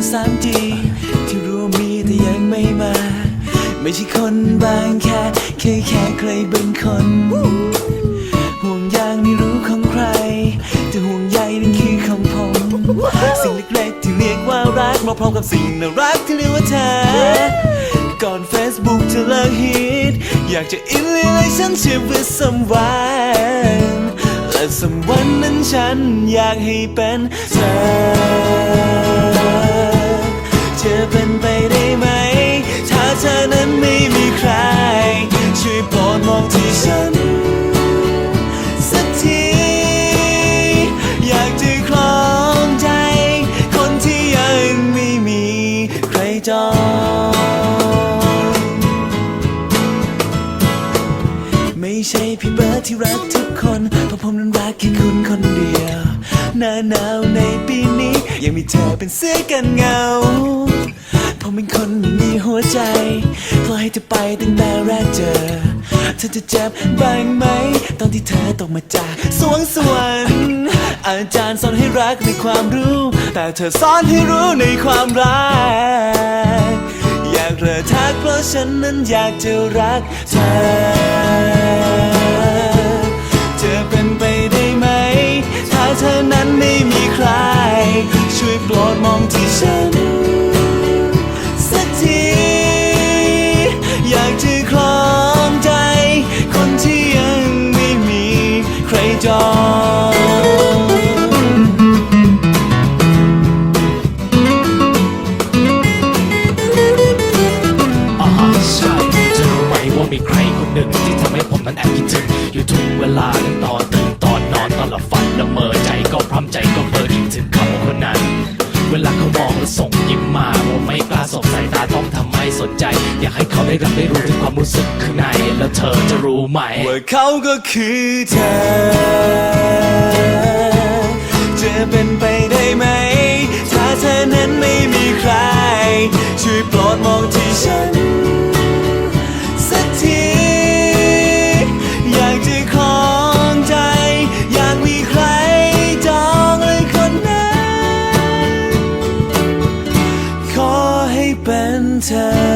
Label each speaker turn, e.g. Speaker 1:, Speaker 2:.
Speaker 1: น 3G ที่รู้มีแต่ยังไม่มา ไม่ใช่คนบางแค่แค่แค่ใครบางคน ห่วงยางไม่รู้ของใคร แต่ห่วงใยนั่นคือของผม สิ่งเล็กๆที่เรียกว่ารักมาพร้อมกับสิ่งน่ารักที่เรียกว่าเธอ ก่อน Facebook จะเลิกฮิตอยากจะ in relationship with someone และ someone นั้นฉันอยากให้เป็นเธอ จองไม่ใช่พี่เบิร์ดที่รักทุกคนเพราะผมนั้นรักแค่คุณคนเดียวหน้าหนาวในปีนี้ ยังมีเธอเป็นเสื้อกันเงา ผมเป็นคนไม่มีหัวใจปล่อยให้เธอไปตั้งแต่แรกเจอ เธอจะเจ็บบ้างไหม ตอนที่เธอตกมาจากสวงสวรรค์ อาจารย์สอนให้รักในความรู้ แต่เธอสอนให้รู้ในความรัก อยากเลิกทักเพราะฉันนั้นอยากจะรักเธอจะเป็นไปได้ไหม ถ้าเธอนั้นไม่มีใคร ช่วยโปรดมองที่ฉัน สักที อยากจะครองใจ คนที่ยังไม่มีใครจอง
Speaker 2: มีใครคนหนึ่งที่ทำให้ผมนั้นแอบคิดถึง อยู่ทุกเวลาทั้งตอนตื่นตอนนอนตอนหลับฝันละเมอใจก็พร้อมใจก็เบอร์คิดถึงเขาคนนั้น เวลาเขามองและส่งยิ้มมาผมไม่กล้าสบสายตาต้องทำให้สนใจ อยากให้เขาได้รับได้รู้ถึงความรู้สึกข้างในแล้วเธอจะรู้ไหมว่
Speaker 1: าเขาก็คือเธอจะเป็นไปได้ไหม ถ้าเธอนั้นไม่มีใคร ช่วยโปรดมองเธอ time.